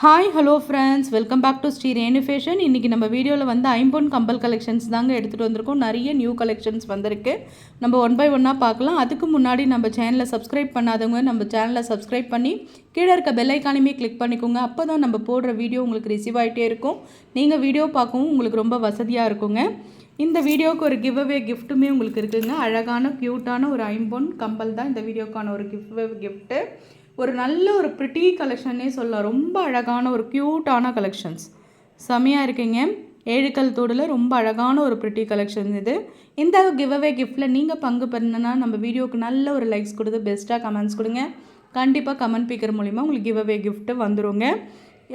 Hi hello friends welcome back to Sri Renu fashion இன்றைக்கி நம்ம வீடியோவில் வந்து ஐம்பொன் கம்பல் கலெக்ஷன்ஸ் தாங்க எடுத்துகிட்டு வந்திருக்கோம். நிறைய நியூ கலெக்ஷன்ஸ் வந்திருக்கு. நம்ம ஒன் பை ஒன்னாக பார்க்கலாம். அதுக்கு முன்னாடி நம்ம சேனலை சப்ஸ்கிரைப் பண்ணாதவங்க நம்ம சேனலை சப்ஸ்கிரைப் பண்ணி கீழே இருக்க பெல் ஐக்கானையுமே கிளிக் பண்ணிக்கோங்க. அப்போ தான் நம்ம போடுற வீடியோ உங்களுக்கு ரிசீவ் ஆகிட்டே இருக்கும். நீங்கள் வீடியோ பார்க்கவும் உங்களுக்கு ரொம்ப வசதியாக இருக்குங்க. இந்த வீடியோவுக்கு ஒரு கிவ் அவே கிஃப்ட்டுமே உங்களுக்கு இருக்குதுங்க அழகான க்யூட்டான ஒரு ஐம்பொன் கம்பல் தான் இந்த வீடியோக்கான ஒரு கிஃப்ட் கிஃப்ட்டு ஒரு நல்ல ஒரு ப்ரிட்டி கலெக்ஷன்னே சொல்லலாம். ரொம்ப அழகான ஒரு க்யூட்டான கலெக்ஷன்ஸ் செமையாக இருக்குங்க. ஏழுக்கல் தோடில் ரொம்ப அழகான ஒரு ப்ரிட்டி கலெக்ஷன் இது. இந்த கிவ் அவே கிஃப்ட்டில் நீங்கள் பங்கு பெறணுன்னா நம்ம வீடியோவுக்கு நல்ல ஒரு லைக்ஸ் கொடுத்து பெஸ்ட்டாக கமெண்ட்ஸ் கொடுங்க. கண்டிப்பாக கமெண்ட் பிக்கர் மூலிமா உங்களுக்கு கிவ் அவே கிஃப்ட்டு வந்துடுங்க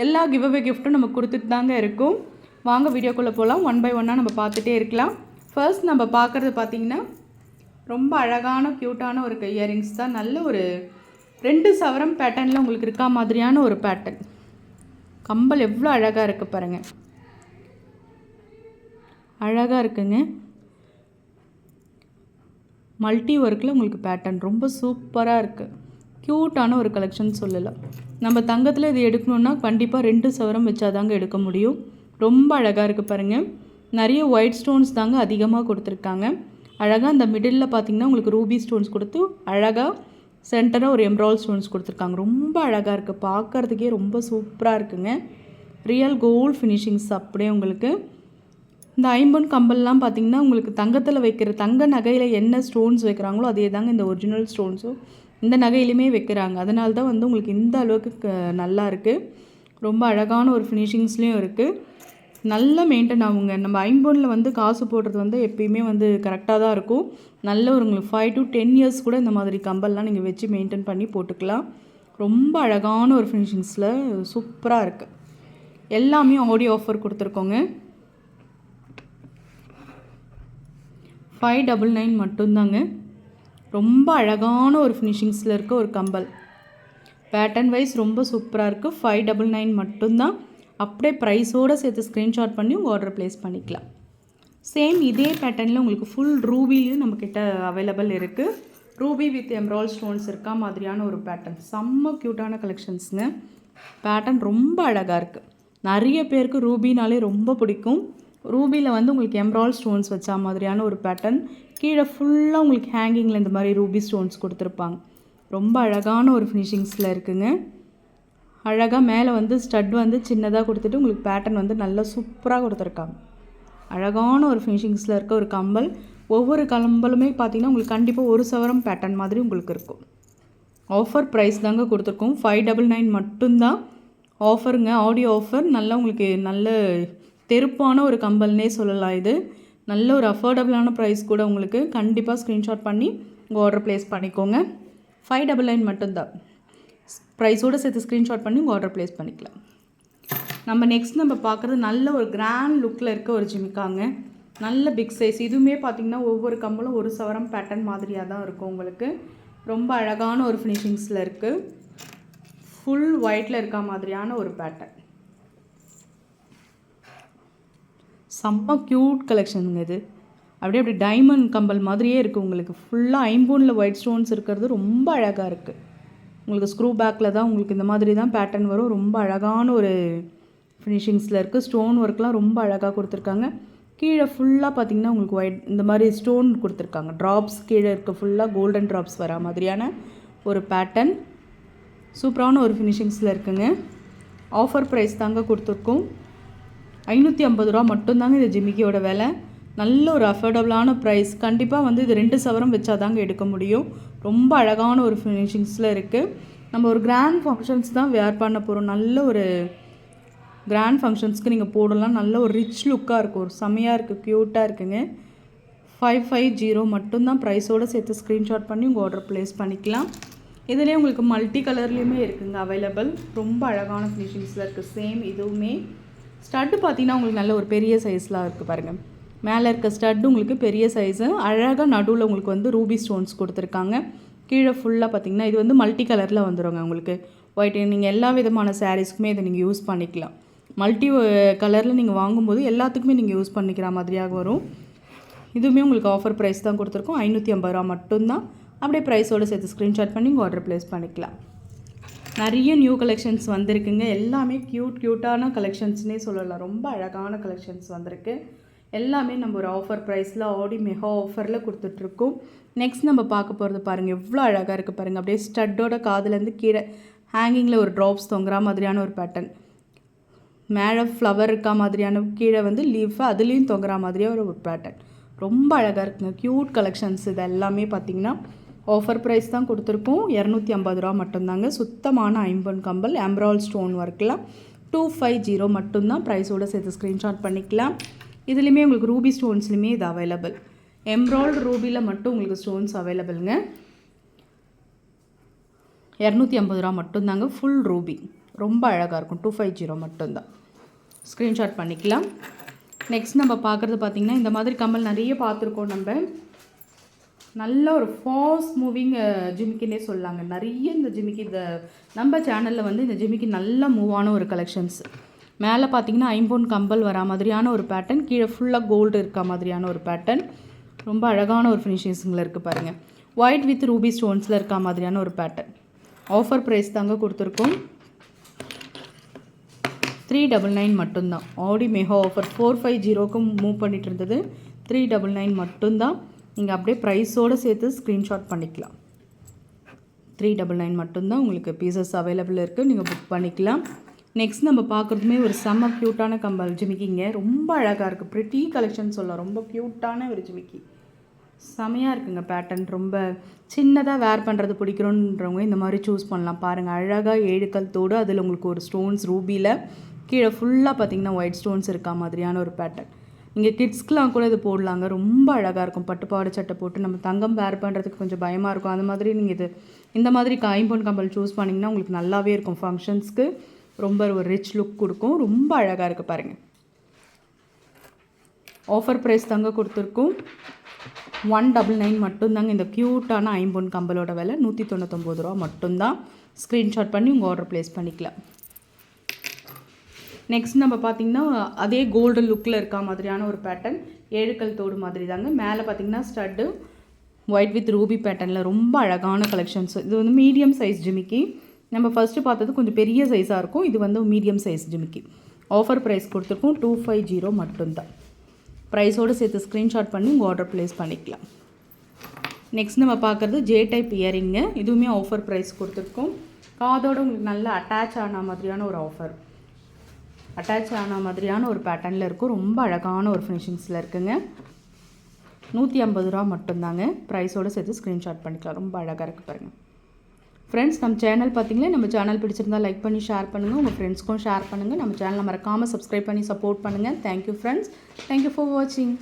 எல்லா கிவ் அவே கிஃப்ட்டும் நம்ம கொடுத்துட்டு தாங்க இருக்கும். வாங்க வீடியோக்குள்ளே போகலாம் ஒன் பை ஒன்னாக நம்ம பார்த்துட்டே இருக்கலாம். ஃபர்ஸ்ட் நம்ம பார்க்குறது பார்த்திங்கன்னா ரொம்ப அழகான க்யூட்டான ஒரு இயரிங்ஸ் தான். நல்ல ஒரு ரெண்டு சவரம் பேட்டர்னில் உங்களுக்கு இருக்கா மாதிரியான ஒரு பேட்டர்ன் கம்பல் எவ்வளோ அழகாக இருக்குது பாருங்கள் அழகாக இருக்குங்க. மல்டி ஒர்க்கில் உங்களுக்கு பேட்டர்ன் ரொம்ப சூப்பராக இருக்குது க்யூட்டான ஒரு கலெக்ஷன் சொல்லலாம். நம்ம தங்கத்தில் இது எடுக்கணுன்னா கண்டிப்பாக ரெண்டு சவரம் வச்சாதாங்க எடுக்க முடியும். ரொம்ப அழகாக இருக்குது பாருங்கள் நிறைய ஒயிட் ஸ்டோன்ஸ் தாங்க அதிகமாக கொடுத்துருக்காங்க. அழகாக அந்த மிடில் பார்த்திங்கன்னா உங்களுக்கு ரூபி ஸ்டோன்ஸ் கொடுத்து அழகாக சென்டராக ஒரு எம்ரால் ஸ்டோன்ஸ் கொடுத்துருக்காங்க. ரொம்ப அழகாக இருக்குது பார்க்குறதுக்கே ரொம்ப சூப்பராக இருக்குங்க. ரியல் கோல்ட் ஃபினிஷிங்ஸ் அப்படியே உங்களுக்கு. இந்த ஐம்பொன் கம்பல்லாம் பார்த்திங்கன்னா உங்களுக்கு தங்கத்தில் வைக்கிற தங்க நகையில் என்ன ஸ்டோன்ஸ் வைக்கிறாங்களோ அதே தாங்க இந்த ஒரிஜினல் ஸ்டோன்ஸும் இந்த நகையிலுமே வைக்கிறாங்க. அதனால தான் வந்து உங்களுக்கு இந்த அளவுக்கு நல்லா இருக்குது ரொம்ப அழகான ஒரு ஃபினிஷிங்ஸ்லேயும் இருக்குது நல்லா மெயின்டைன் ஆகுங்க. நம்ம ஐம்பொனில் வந்து காசு போடுறது வந்து எப்பயுமே வந்து கரெக்டாக தான் இருக்கும். நல்ல ஒரு உங்களுக்கு ஃபைவ் டு டென் இயர்ஸ் கூட இந்த மாதிரி கம்பல்லாம் நீங்கள் வச்சு மெயின்டைன் பண்ணி போட்டுக்கலாம். ரொம்ப அழகான ஒரு ஃபினிஷிங்ஸில் சூப்பராக இருக்குது எல்லாமே ஆடி ஆஃபர் கொடுத்துருக்கோங்க. ஃபைவ் டபுள் நைன் மட்டும்தாங்க. ரொம்ப அழகான ஒரு ஃபினிஷிங்ஸில் இருக்க ஒரு கம்பல். பேட்டர்ன் வைஸ் ரொம்ப சூப்பராக இருக்குது ஃபைவ் டபுள் நைன் மட்டும்தான். அப்படியே ப்ரைஸோடு சேர்த்து ஸ்க்ரீன்ஷாட் பண்ணி உங்கள் ஆர்டர் ப்ளேஸ் பண்ணிக்கலாம். சேம் இதே பேட்டர்னில் உங்களுக்கு ஃபுல் ரூபிலையும் நம்மக்கிட்ட அவைலபிள் இருக்குது ரூபி வித் எம்ரால் ஸ்டோன்ஸ் இருக்கா மாதிரியான ஒரு பேட்டர்ன் செம்ம க்யூட்டான கலெக்ஷன்ஸுங்க பேட்டர்ன் ரொம்ப அழகாக இருக்குது நிறைய பேருக்கு ரூபினாலே ரொம்ப பிடிக்கும். ரூபியில் வந்து உங்களுக்கு எம்ரால் ஸ்டோன்ஸ் வச்சா மாதிரியான ஒரு பேட்டர்ன் கீழே ஃபுல்லாக உங்களுக்கு ஹேங்கிங்கில் இந்த மாதிரி ரூபி ஸ்டோன்ஸ் கொடுத்துருப்பாங்க. ரொம்ப அழகான ஒரு ஃபினிஷிங்ஸில் இருக்குங்க. அழகாக மேலே வந்து ஸ்டட் வந்து சின்னதாக கொடுத்துட்டு உங்களுக்கு பேட்டர்ன் வந்து நல்லா சூப்பராக கொடுத்துருக்காங்க. அழகான ஒரு ஃபினிஷிங்ஸில் இருக்க ஒரு கம்பல். ஒவ்வொரு கம்பலுமே பார்த்தீங்கன்னா உங்களுக்கு கண்டிப்பாக ஒரு சவரம் பேட்டர்ன் மாதிரி உங்களுக்கு இருக்கும். ஆஃபர் ப்ரைஸ் தாங்க கொடுத்துருக்கோம். ஃபைவ் டபுள் நைன் மட்டும்தான். ஆஃபருங்க ஆடியோ ஆஃபர் நல்லா உங்களுக்கு நல்ல தெருப்பான ஒரு கம்பல்னே சொல்லலாம் இது. நல்ல ஒரு அஃபோர்டபுளான ப்ரைஸ் கூட உங்களுக்கு கண்டிப்பாக ஸ்க்ரீன்ஷாட் பண்ணி உங்கள் ஆர்டர் ப்ளேஸ் பண்ணிக்கோங்க. ஃபைவ் டபுள் நைன் மட்டும்தான். ப்ரைஸோடு சேர்த்து ஸ்க்ரீன்ஷாட் பண்ணி உங்கள் ஆர்டர் ப்ளேஸ் பண்ணிக்கலாம். நம்ம நெக்ஸ்ட் நம்ம பார்க்குறது நல்ல ஒரு கிராண்ட் லுக்கில் இருக்க ஒரு ஜிமிக்காங்க. நல்ல பிக் சைஸ் இதுவுமே பார்த்திங்கன்னா ஒவ்வொரு கம்பலும் ஒரு சவரம் பேட்டர்ன் மாதிரியாக தான் இருக்கும் உங்களுக்கு. ரொம்ப அழகான ஒரு ஃபினிஷிங்ஸில் இருக்குது ஃபுல் ஒயிட்டில் இருக்க மாதிரியான ஒரு பேட்டர்ன் செம்ம க்யூட் கலெக்ஷனுங்க இது. அப்படியே அப்படி டைமண்ட் கம்பல் மாதிரியே இருக்குது உங்களுக்கு. ஃபுல்லாக ஐம்பூனில் ஒயிட் ஸ்டோன்ஸ் இருக்கிறது ரொம்ப அழகாக இருக்குது உங்களுக்கு ஸ்க்ரூ பேக்கில் தான் உங்களுக்கு இந்த மாதிரி தான் பேட்டர்ன் வரும். ரொம்ப அழகான ஒரு ஃபினிஷிங்ஸில் இருக்குது ஸ்டோன் ஒர்க்லாம் ரொம்ப அழகாக கொடுத்துருக்காங்க. கீழே ஃபுல்லாக பார்த்திங்கன்னா உங்களுக்கு ஒயிட் இந்த மாதிரி ஸ்டோன் கொடுத்துருக்காங்க. ட்ராப்ஸ் கீழே இருக்க. ஃபுல்லாக கோல்டன் ட்ராப்ஸ் வரா மாதிரியான ஒரு பேட்டர்ன் சூப்பரான ஒரு ஃபினிஷிங்ஸில் இருக்குங்க. ஆஃபர் ப்ரைஸ் தாங்க கொடுத்துருக்கோம். ஐநூற்றி ஐம்பது ரூபா மட்டும்தாங்க இந்த ஜிமிக்கியோட விலை. நல்ல ஒரு அஃபோர்டபுளான ப்ரைஸ் கண்டிப்பாக வந்து இது ரெண்டு சவரம் வச்சா தாங்க எடுக்க முடியும். ரொம்ப அழகான ஒரு ஃபினிஷிங்ஸில் இருக்குது நம்ம ஒரு கிராண்ட் ஃபங்க்ஷன்ஸ் தான் வேர் பண்ண போகிறோம் நல்ல ஒரு கிராண்ட் ஃபங்க்ஷன்ஸ்க்கு நீங்கள் போடலாம். நல்ல ஒரு ரிச் லுக்காக இருக்கும் ஒரு செம்மையாக இருக்குது க்யூட்டாக இருக்குங்க. ஃபைவ் ஃபைவ் ஜீரோ மட்டும்தான் ப்ரைஸோடு சேர்த்து ஸ்க்ரீன்ஷாட் பண்ணி உங்கள் ஆர்டர் ப்ளேஸ் பண்ணிக்கலாம். இதுலேயே உங்களுக்கு மல்டி கலர்லேயுமே இருக்குங்க அவைலபிள் ரொம்ப அழகான ஃபினிஷிங்ஸில் இருக்குது சேம் இதுவுமே. ஸ்டட்டு பார்த்தீங்கன்னா உங்களுக்கு நல்ல ஒரு பெரிய சைஸ்லாம் இருக்குது பாருங்கள் மேலே இருக்க ஸ்டட்டு உங்களுக்கு பெரிய சைஸு அழகாக நடுவில் உங்களுக்கு வந்து ரூபி ஸ்டோன்ஸ் கொடுத்துருக்காங்க. கீழே ஃபுல்லாக பார்த்தீங்கன்னா இது வந்து மல்டி கலரில் வந்துடுங்க உங்களுக்கு. ஒயிட் நீங்கள் எல்லா விதமான சாரீஸ்க்குமே இதை நீங்கள் யூஸ் பண்ணிக்கலாம். மல்டி கலரில் நீங்கள் வாங்கும்போது எல்லாத்துக்குமே நீங்கள் யூஸ் பண்ணிக்கிற மாதிரியாக வரும். இதுவுமே உங்களுக்கு ஆஃபர் ப்ரைஸ் தான் கொடுத்துருக்கோம். ஐநூற்றி ஐம்பது ரூபா மட்டும்தான். அப்படியே ப்ரைஸோடு சேர்த்து ஸ்க்ரீன்ஷாட் பண்ணி உங்கள் ஆர்டர் ப்ளேஸ் பண்ணிக்கலாம். நிறைய நியூ கலெக்ஷன்ஸ் வந்திருக்குங்க. எல்லாமே க்யூட் க்யூட்டான கலெக்ஷன்ஸ்னே சொல்லலாம். ரொம்ப அழகான கலெக்ஷன்ஸ் வந்திருக்கு. எல்லாமே நம்ம ஒரு ஆஃபர் ப்ரைஸில் ஆடி மெகா ஆஃபரில் கொடுத்துட்ருக்கோம். நெக்ஸ்ட் நம்ம பார்க்க போகிறது பாருங்கள் எவ்வளோ அழகாக இருக்குது பாருங்கள் அப்படியே ஸ்டட்டோட காதுலேருந்து கீழே ஹேங்கிங்கில் ஒரு ட்ராப்ஸ் தொங்குற மாதிரியான ஒரு பேட்டர்ன் மேலே ஃப்ளவர் இருக்கா மாதிரியான கீழே வந்து லீஃபு அதுலேயும் தொங்குற மாதிரியான ஒரு பேட்டர்ன் ரொம்ப அழகாக இருக்குங்க. க்யூட் கலெக்ஷன்ஸ் இது எல்லாமே பார்த்தீங்கன்னா ஆஃபர் ப்ரைஸ் தான் கொடுத்துருக்கோம் இரநூத்தி ஐம்பது ரூபா மட்டும்தாங்க. சுத்தமான ஐம்பொன் கம்பல் எம்ப்ரால் ஸ்டோன் ஒர்க்கெலாம் டூ ஃபைவ் ஜீரோ மட்டும்தான். ப்ரைஸோடு சேர்த்து ஸ்க்ரீன்ஷாட் பண்ணிக்கலாம். இதுலேயுமே உங்களுக்கு ரூபி ஸ்டோன்ஸ்லையுமே இது அவைலபிள் எம்ப்ராய்டு ரூபியில் மட்டும் உங்களுக்கு ஸ்டோன்ஸ் அவைலபிளுங்க இரநூத்தி ஐம்பது ரூபா மட்டும்தாங்க ஃபுல் ரூபி. ரொம்ப அழகாக இருக்கும் டூ ஃபைவ் ஜீரோ மட்டும்தான். ஸ்க்ரீன்ஷாட் பண்ணிக்கலாம். நெக்ஸ்ட் நம்ம பார்க்குறது பார்த்திங்கன்னா இந்த மாதிரி கம்மல் நிறைய பார்த்துருக்கோம் நம்ம. நல்ல ஒரு ஃபாஸ்ட் மூவிங் ஜிமிக்கினே சொல்லாங்க. நிறைய இந்த ஜிமிக்கி இந்த நம்ம சேனலில் வந்து இந்த ஜிமிக்கி நல்லா மூவான ஒரு கலெக்ஷன்ஸ் மேலே பார்த்தீங்கன்னா ஐம்பொன் கம்பல் வரா மாதிரியான ஒரு பேட்டர்ன் கீழே ஃபுல்லாக கோல்டு இருக்க மாதிரியான ஒரு பேட்டர்ன் ரொம்ப அழகான ஒரு ஃபினிஷிங்ஸில் இருக்குது பாருங்கள் ஒயிட் வித் ரூபி ஸ்டோன்ஸில் இருக்க மாதிரியான ஒரு பேட்டர்ன் ஆஃபர் ப்ரைஸ் தாங்க கொடுத்துருக்கோம். த்ரீ டபுள் நைன் மட்டும்தான். Aadi mega offer four five ஜீரோக்கும் move பண்ணிகிட்டு இருந்தது. த்ரீ டபுள் நைன் மட்டும்தான். நீங்கள் அப்படியே ப்ரைஸோடு சேர்த்து ஸ்க்ரீன்ஷாட் பண்ணிக்கலாம். த்ரீ டபுள் நைன் மட்டும்தான் உங்களுக்கு பீசஸ் அவைலபிள் இருக்குது நீங்கள் புக் பண்ணிக்கலாம். நெக்ஸ்ட் நம்ம பார்க்குறதுமே ஒரு செம்ம க்யூட்டான கம்பல் ஜிமிக்கிங்க ரொம்ப அழகாக இருக்குது ப்ரிட்டி கலெக்ஷன் சொல்லலாம் ரொம்ப க்யூட்டான ஒரு ஜிமிக்கி. செமையாக இருக்குங்க பேட்டர்ன் ரொம்ப சின்னதாக வேர் பண்ணுறது பிடிக்கிறோன்றவங்க இந்த மாதிரி சூஸ் பண்ணலாம். பாருங்கள் அழகாக ஏழுக்கல் தோடு அதில் உங்களுக்கு ஒரு ஸ்டோன்ஸ் ரூபியில் கீழே ஃபுல்லாக பார்த்தீங்கன்னா ஒயிட் ஸ்டோன்ஸ் இருக்கா மாதிரியான ஒரு பேட்டர்ன் இங்கே கிட்ஸ்க்கெலாம் கூட இது போடலாங்க. ரொம்ப அழகாக இருக்கும். பட்டுப்பாடு சட்டை போட்டு நம்ம தங்கம் வேர் பண்ணுறதுக்கு கொஞ்சம் பயமாக இருக்கும். அந்த மாதிரி நீங்கள் இது இந்த மாதிரி காய்ம்பொன் கம்பல் சூஸ் பண்ணிங்கன்னா உங்களுக்கு நல்லாவே இருக்கும். ஃபங்க்ஷன்ஸ்க்கு ரொம்ப ஒரு ரிச் லுக் கொடுக்கும். ரொம்ப அழகாக இருக்குது பாருங்கள் ஆஃபர் ப்ரைஸ் தாங்க கொடுத்துருக்கோம். ஒன் டபுள் நைன் மட்டும்தாங்க. இந்த க்யூட்டான ஐம்பொன் கம்பலோட விலை நூற்றி தொண்ணூத்தொம்பது ரூபா மட்டும்தான். ஸ்க்ரீன்ஷாட் பண்ணி உங்கள் ஆர்டர் ப்ளேஸ் பண்ணிக்கலாம். நெக்ஸ்ட் நம்ம பார்த்திங்கன்னா அதே கோல்டு லுக்கில் இருக்க மாதிரியான ஒரு பேட்டர்ன் ஏழுக்கல் தோடு மாதிரி தாங்க மேலே பார்த்திங்கன்னா ஸ்டட்டு ஒயிட் வித் ரூபி பேட்டர்னில் ரொம்ப அழகான கலெக்ஷன்ஸ் இது வந்து மீடியம் சைஸ் ஜிமிக்கி. நம்ம ஃபஸ்ட்டு பார்த்தது கொஞ்சம் பெரிய சைஸாக இருக்கும். இது வந்து மீடியம் சைஸ் ஜிமிக்கி. ஆஃபர் ப்ரைஸ் கொடுத்துருக்கோம். டூ ஃபைவ் ஜீரோ மட்டும்தான். ப்ரைஸோடு சேர்த்து ஸ்க்ரீன்ஷாட் பண்ணி உங்கள் ஆர்டர் ப்ளேஸ் பண்ணிக்கலாம். நெக்ஸ்ட் நம்ம பார்க்குறது ஜே டைப் இயரிங்கு இதுவுமே ஆஃபர் ப்ரைஸ் கொடுத்துருக்கோம். காதோடு உங்களுக்கு நல்லா அட்டாச் ஆன மாதிரியான ஒரு ஆஃபர் அட்டாச் ஆன மாதிரியான ஒரு பேட்டர்னில் இருக்கும். ரொம்ப அழகான ஒரு ஃபினிஷிங்ஸில் இருக்குங்க. நூற்றி ஐம்பது ரூபா மட்டும்தாங்க. ப்ரைஸோடு சேர்த்து ஸ்க்ரீன்ஷாட் பண்ணிக்கலாம். ரொம்ப அழகாக இருக்குது பாருங்கள் ஃப்ரெண்ட்ஸ் நம்ம சேனல் பார்த்தீங்களா நம்ம சேனல் பிடிச்சிருந்தால் லைக் பண்ணி ஷேர் பண்ணுங்கள் உங்கள் ஃப்ரெண்ட்ஸ்க்கும் ஷேர் பண்ணுங்கள் நம்ம சேனலை மறக்காமல் சப்ஸ்கிரைப் பண்ணி சப்போர்ட் பண்ணுங்கள் தேங்க்யூ ஃப்ரெண்ட்ஸ் தேங்க்யூ ஃபார் வாட்சிங்